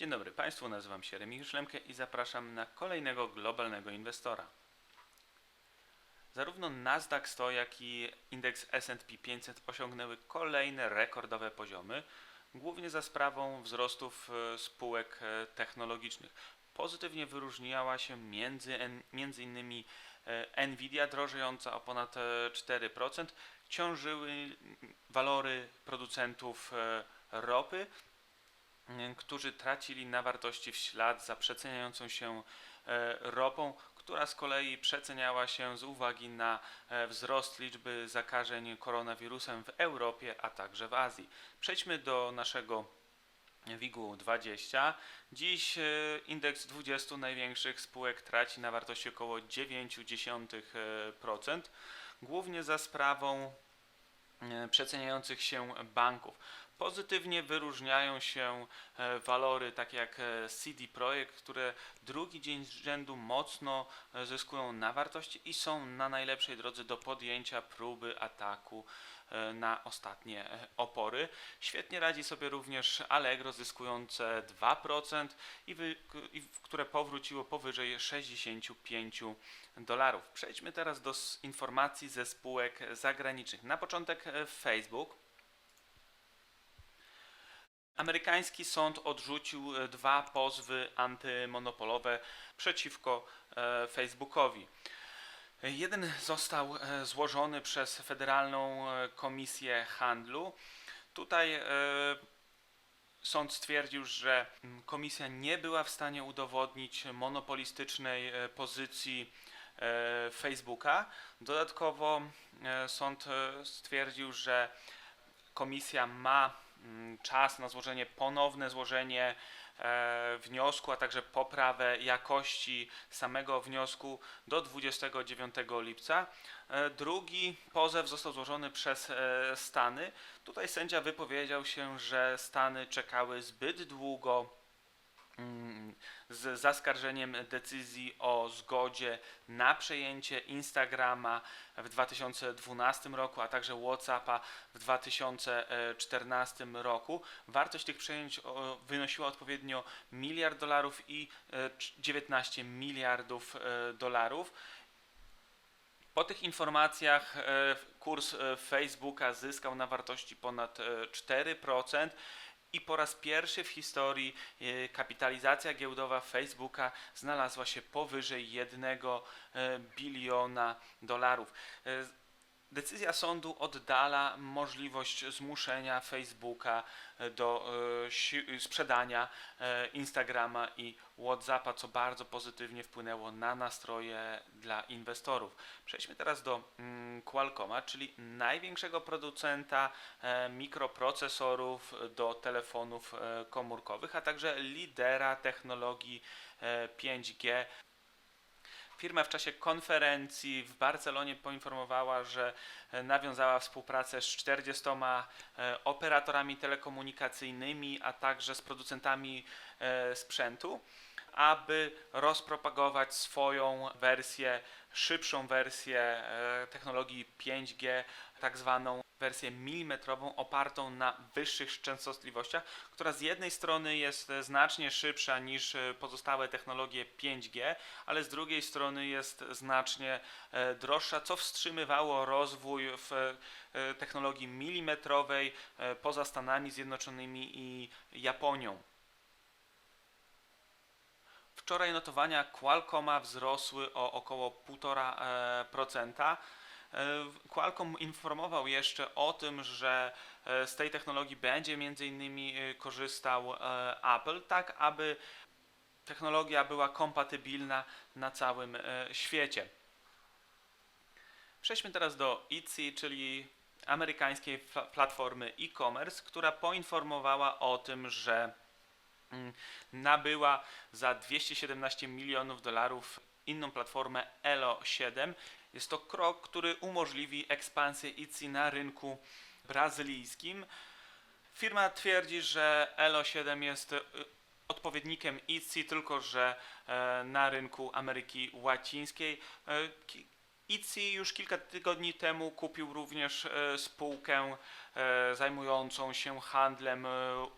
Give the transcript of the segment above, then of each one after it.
Dzień dobry Państwu, nazywam się Remigiusz Szlemkę i zapraszam na kolejnego globalnego inwestora. Zarówno Nasdaq 100, jak i indeks S&P 500 osiągnęły kolejne rekordowe poziomy, głównie za sprawą wzrostów e, spółek e, technologicznych. Pozytywnie wyróżniała się między, między innymi e, Nvidia drożejąca o ponad e, 4%, ciążyły walory producentów ropy, którzy tracili na wartości w ślad za przeceniającą się e, ropą, która z kolei przeceniała się z uwagi na e, wzrost liczby zakażeń koronawirusem w Europie, a także w Azji. Przejdźmy do naszego WIG-u 20. Dziś e, indeks 20 największych spółek traci na wartości około 0,9%, głównie za sprawą przeceniających się banków. Pozytywnie wyróżniają się e, walory takie jak e, CD Projekt, które drugi dzień z rzędu mocno e, zyskują na wartości i są na najlepszej drodze do podjęcia próby ataku na ostatnie opory. Świetnie radzi sobie również Allegro zyskujące 2% i, wy, i które powróciło powyżej 65 dolarów. Przejdźmy teraz do informacji ze spółek zagranicznych. Na początek Facebook. Amerykański sąd odrzucił e, dwa pozwy antymonopolowe przeciwko e, Facebookowi. Jeden został e, złożony przez Federalną Komisję Handlu. Tutaj sąd stwierdził, że komisja nie była w stanie udowodnić monopolistycznej pozycji Facebooka. Dodatkowo sąd stwierdził, że komisja ma czas na złożenie, ponowne złożenie e, wniosku, a także poprawę jakości samego wniosku do 29 lipca. E, drugi pozew został złożony przez e, Stany. Tutaj sędzia wypowiedział się, że Stany czekały zbyt długo mm, z zaskarżeniem decyzji o zgodzie na przejęcie Instagrama w 2012 roku, a także WhatsAppa w 2014 roku. Wartość tych przejęć wynosiła odpowiednio miliard dolarów i e, cz- 19 miliardów e, dolarów. Po tych informacjach e, kurs e, Facebooka zyskał na wartości ponad e, 4% i po raz pierwszy w historii e, kapitalizacja giełdowa Facebooka znalazła się powyżej 1 e, biliona dolarów. Decyzja sądu oddala możliwość zmuszenia Facebooka do e, sprzedania e, Instagrama i WhatsAppa, co bardzo pozytywnie wpłynęło na nastroje dla inwestorów. Przejdźmy teraz do mm, Qualcomma, czyli największego producenta e, mikroprocesorów do telefonów komórkowych, a także lidera technologii e, 5G. Firma w czasie konferencji w Barcelonie poinformowała, że e, nawiązała współpracę z 40 e, operatorami telekomunikacyjnymi, a także z producentami e, sprzętu, aby rozpropagować swoją wersję, szybszą wersję e, technologii 5G, tak zwaną wersję milimetrową opartą na wyższych częstotliwościach, która z jednej strony jest e, znacznie szybsza niż e, pozostałe technologie 5G, ale z drugiej strony jest znacznie droższa, co wstrzymywało rozwój w technologii milimetrowej poza Stanami Zjednoczonymi i Japonią. Wczoraj notowania Qualcomma wzrosły o około 1,5%. E, Qualcomm informował jeszcze o tym, że e, z tej technologii będzie m.in. e, korzystał e, Apple, tak aby technologia była kompatybilna na całym e, świecie. Przejdźmy teraz do Etsy, czyli amerykańskiej pla- platformy e-commerce, która poinformowała o tym, że nabyła za 217 milionów dolarów inną platformę Elo7. Jest to krok, który umożliwi ekspansję Etsy na rynku brazylijskim. Firma twierdzi, że Elo7 jest y, odpowiednikiem Etsy, tylko że e, na rynku Ameryki Łacińskiej. ITSI już kilka tygodni temu kupił również e, spółkę e, zajmującą się handlem e,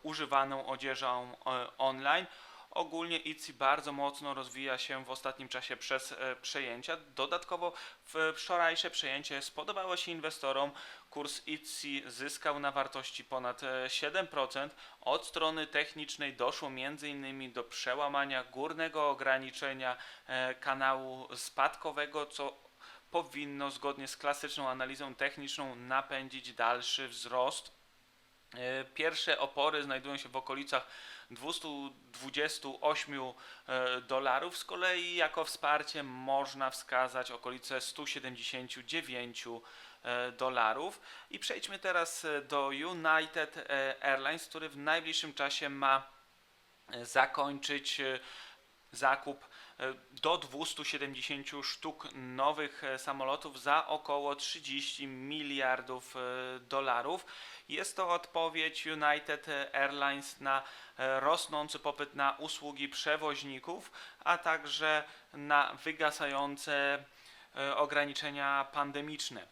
używaną odzieżą online. Ogólnie ITSI bardzo mocno rozwija się w ostatnim czasie przez przejęcia. Dodatkowo wczorajsze przejęcie spodobało się inwestorom. Kurs ITSI zyskał na wartości ponad e, 7%. Od strony technicznej doszło m.in. do przełamania górnego ograniczenia kanału spadkowego, co powinno zgodnie z klasyczną analizą techniczną napędzić dalszy wzrost. E, Pierwsze opory znajdują się w okolicach 228 e, dolarów. Z kolei jako wsparcie można wskazać okolice 179 e, dolarów. I przejdźmy teraz do United Airlines, który w najbliższym czasie ma zakończyć zakup do 270 sztuk nowych e, samolotów za około 30 miliardów e, dolarów. Jest to odpowiedź United Airlines na e, rosnący popyt na usługi przewoźników, a także na wygasające ograniczenia pandemiczne.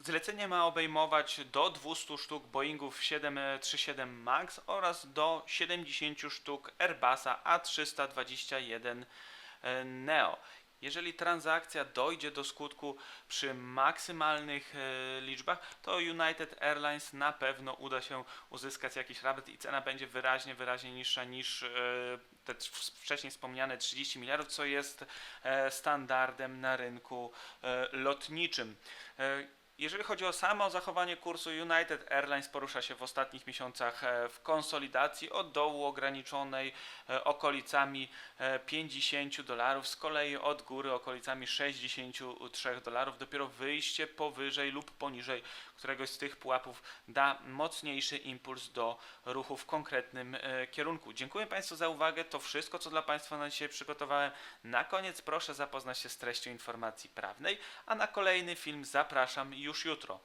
Zlecenie ma obejmować do 200 sztuk Boeingów 737 MAX oraz do 70 sztuk Airbusa A321 e, Neo. Jeżeli transakcja dojdzie do skutku przy maksymalnych e, liczbach, to United Airlines na pewno uda się uzyskać jakiś rabat i cena będzie wyraźnie, wyraźnie niższa niż e, te wcześniej wspomniane 30 miliardów, co jest e, standardem na rynku e, lotniczym. E, jeżeli chodzi o samo zachowanie kursu, United Airlines porusza się w ostatnich miesiącach e, w konsolidacji od dołu ograniczonej e, okolicami e, 50 dolarów, z kolei od góry okolicami 63 dolarów. Dopiero wyjście powyżej lub poniżej któregoś z tych pułapów da mocniejszy impuls do ruchu w konkretnym e, kierunku. Dziękuję Państwu za uwagę. To wszystko, co dla Państwa na dzisiaj przygotowałem. Na koniec proszę zapoznać się z treścią informacji prawnej, a na kolejny film zapraszam już jutro.